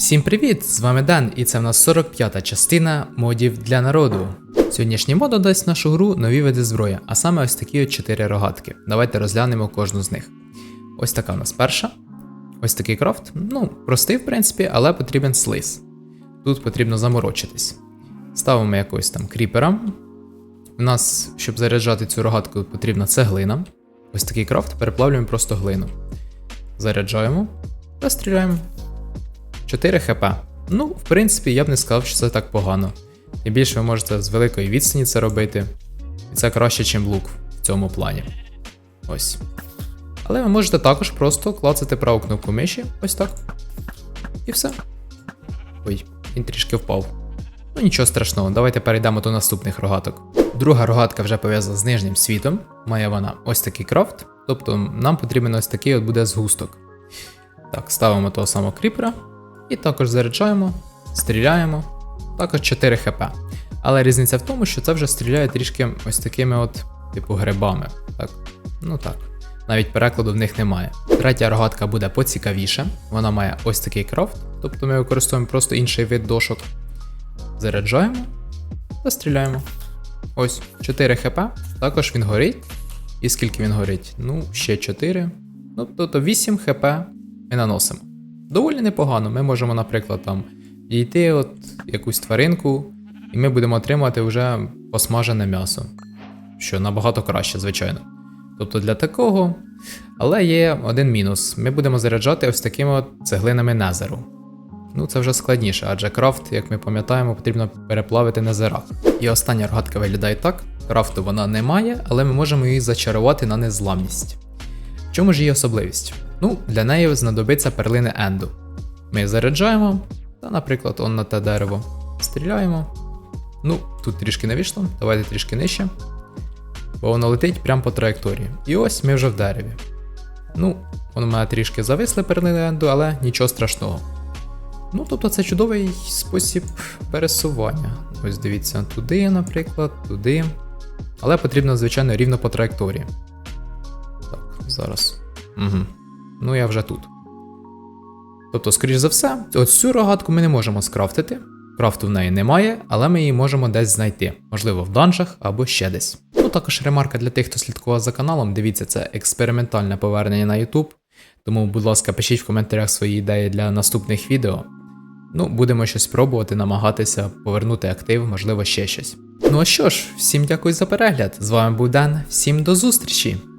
Всім привіт! З вами Дан, і це в нас 45-та частина модів для народу. Сьогоднішній мод додасть в нашу гру нові види зброї, а саме ось такі от 4 рогатки. Давайте розглянемо кожну з них. Ось така в нас перша. Ось такий крафт. Ну, простий, в принципі, але потрібен слиз. Тут потрібно заморочитись. Ставимо якогось там кріпера. У нас, щоб заряджати цю рогатку, потрібна цеглина. Ось такий крафт, переплавлюємо просто глину. Заряджаємо та стріляємо. 4 хп. Ну, в принципі, я б не сказав, що це так погано. І більше ви можете з великої відстані це робити. І це краще, ніж лук в цьому плані. Ось. Але ви можете також просто клацати праву кнопку миші, ось так. І все. Ой, він трішки впав. Ну нічого страшного, давайте перейдемо до наступних рогаток. Друга рогатка вже пов'язана з нижнім світом. Має вона ось такий крафт. Тобто нам потрібен ось такий от буде згусток. Так, ставимо того самого кріпера. І також заряджаємо, стріляємо. Також 4 хп. Але різниця в тому, що це вже стріляє трішки ось такими от, типу, грибами. Так, ну так. Навіть перекладу в них немає. Третя рогатка буде поцікавіше. Вона має ось такий крафт, тобто ми використовуємо просто інший вид дошок. Заряджаємо та стріляємо. Ось 4 хп. Також він горить. І скільки він горить? Ну, ще 4. Ну, тобто 8 хп ми наносимо. Доволі непогано. Ми можемо, наприклад, там дійти от якусь тваринку, і ми будемо отримати вже посмажене м'ясо. Що набагато краще, звичайно. Тобто для такого. Але є один мінус: ми будемо заряджати ось такими от цеглинами незеру. Ну, це вже складніше, адже крафт, як ми пам'ятаємо, потрібно переплавити незера. І остання рогатка виглядає так: крафту вона не має, але ми можемо її зачарувати на незламність. В чому ж її особливість? Ну, для неї знадобиться перлини Енду. Ми заряджаємо, та, наприклад, он на те дерево. Стріляємо. Ну, тут трішки не вийшло, давайте трішки нижче. Бо воно летить прямо по траєкторії. І ось ми вже в дереві. Ну, воно в мене трішки зависли перлини Енду, але нічого страшного. Ну, тобто це чудовий спосіб пересування. Ось дивіться, туди, наприклад, туди. Але потрібно, звичайно, рівно по траєкторії. Так, зараз. Угу. Ну, я вже тут. Тобто, скоріш за все, ось цю рогатку ми не можемо скрафтити. Крафту в неї немає, але ми її можемо десь знайти, можливо, в данжах або ще десь. Ну, також ремарка для тих, хто слідкував за каналом, дивіться, це експериментальне повернення на YouTube. Тому, будь ласка, пишіть в коментарях свої ідеї для наступних відео. Ну, будемо щось пробувати, намагатися повернути актив, можливо, ще щось. Ну а що ж, всім дякую за перегляд. З вами був Дан, всім до зустрічі!